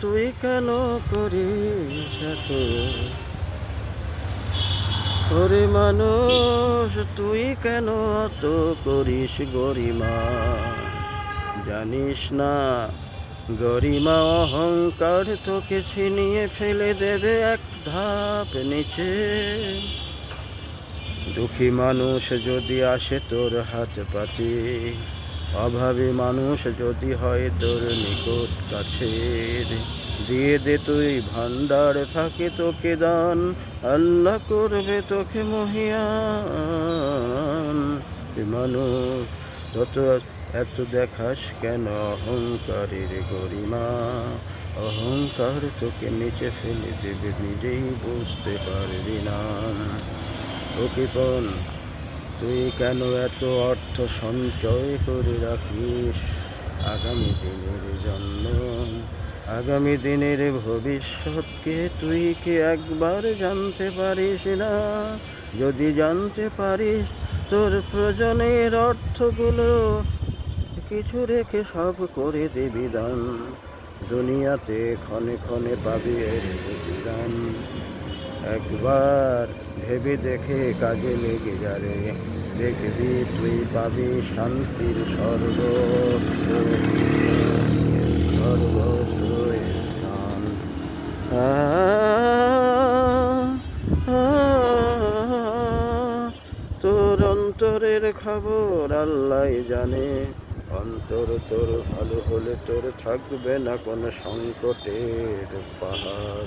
তুই কেন করিস এত? ওরে মানুষ, তুই কেন অত করিস গরিমা? জানিস না, গরিমা অহংকার তোকে ছিনিয়ে ফেলে দেবে এক ধাপ নিচে। দুঃখী মানুষ যদি আসে তোর হাত পাতে অভাবী মানুষ যদি হয় তোর নিকট কাছের দিয়ে দে তুই ভান্ডার থাকে তোকে দান, আল্লাহ করবে তোকে মহিয়ান। মানুষ, তত এত দেখাস কেন অহংকারের গরিমা? অহংকার তোকে নিচে ফেলে দেবে, নিজেই বুঝতে পারবি না। ওকে তুই কেন এত অর্থ সঞ্চয় করে রাখিস? আগামী দিনের জন্য, আগামী দিনের ভবিষ্যৎকে তুই কি একবার জানতে পারিস না? যদি জানতে পারিস, তোর প্রয়োজনের অর্থগুলো কিছু রেখে সব করে দিবি দান। দুনিয়াতে ক্ষণে ক্ষণে পাবি প্রতিদান। একবার ভেবে দেখে কাজে লেগে যারে দেখবি তুই পাবি শান্তির স্বর্গ তোর অন্তরের খবর আল্লাহ জানে। অন্তর তোর ভালো হলে তোর থাকবে না কোনো সংকটের পাহাড়।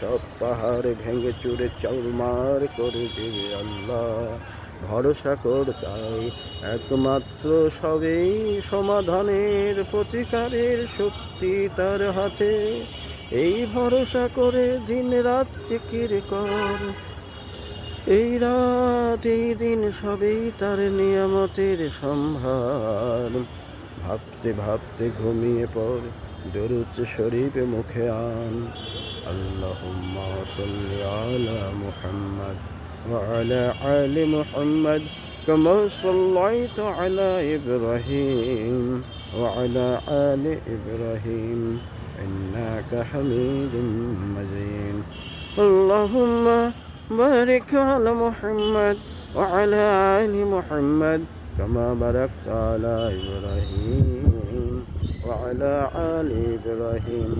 সব পাহাড় ভেঙে চুরে চৌমার করে দেবে আল্লাহ। ভরসা কর তাই। একমাত্র সবেই সমাধানের প্রতিকারের শক্তি তার হাতে। এই ভরসা করে দিন রাত কর। এই রাত এই দিন সবেই তার নিয়ামতের সম্ভার ভাবতে ভাবতে ঘুমিয়ে পড় দরুদ শরীফ মুখে আন আল্লাহুম্মা সাল্লি আলা মুহাম্মদ وعلى آل محمد كما صليت على إبراهيم وعلى آل إبراهيم إنك حميد مجيد اللهم بارك على محمد وعلى آل محمد كما باركت على إبراهيم وعلى آل إبراهيم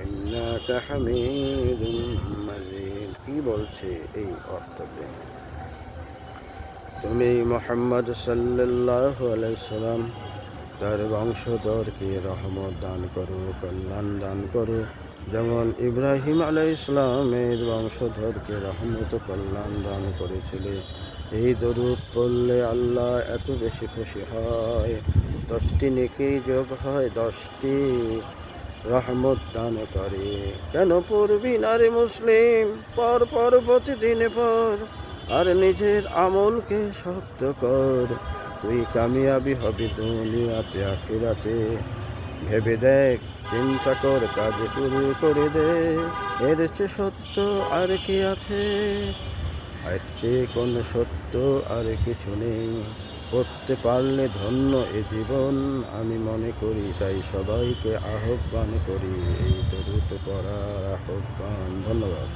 إنك حميد مجيد কি বলছে এই অর্থতে তুমি মোহাম্মদ সাল্লাল্লাহু আলাইহি সাল্লাম তার বংশধরকে রহমত দান করো কল্যাণ দান করো যেমন ইব্রাহিম আলাই ইসলামের বংশধরকে রহমত কল্যাণ দান করেছিলে। এই দরুদ পড়লে আল্লাহ এত বেশি খুশি হয়। দশটি নেকেই যোগ হয়, দশটি রহমত দান করে। কেন পড়বি না রে মুসলিম? পর পর প্রতিদিন পর আর নিজের আমলকে শক্ত কর। তুই কামিয়াবি হবি দুনিয়াতে, আখিরাতে। ভেবে দেখ চিন্তা কর কাজ শুরু করে দে। এর চেয়ে সত্য আর কি আছে? আর চেয়ে কোনো সত্য আর কিছু নেই। করতে পারলে ধন্য এ জীবন। আমি মনে করি তাই সবাইকে আহ্বান করি, এই দরুদ করার আহ্বান। ধন্যবাদ।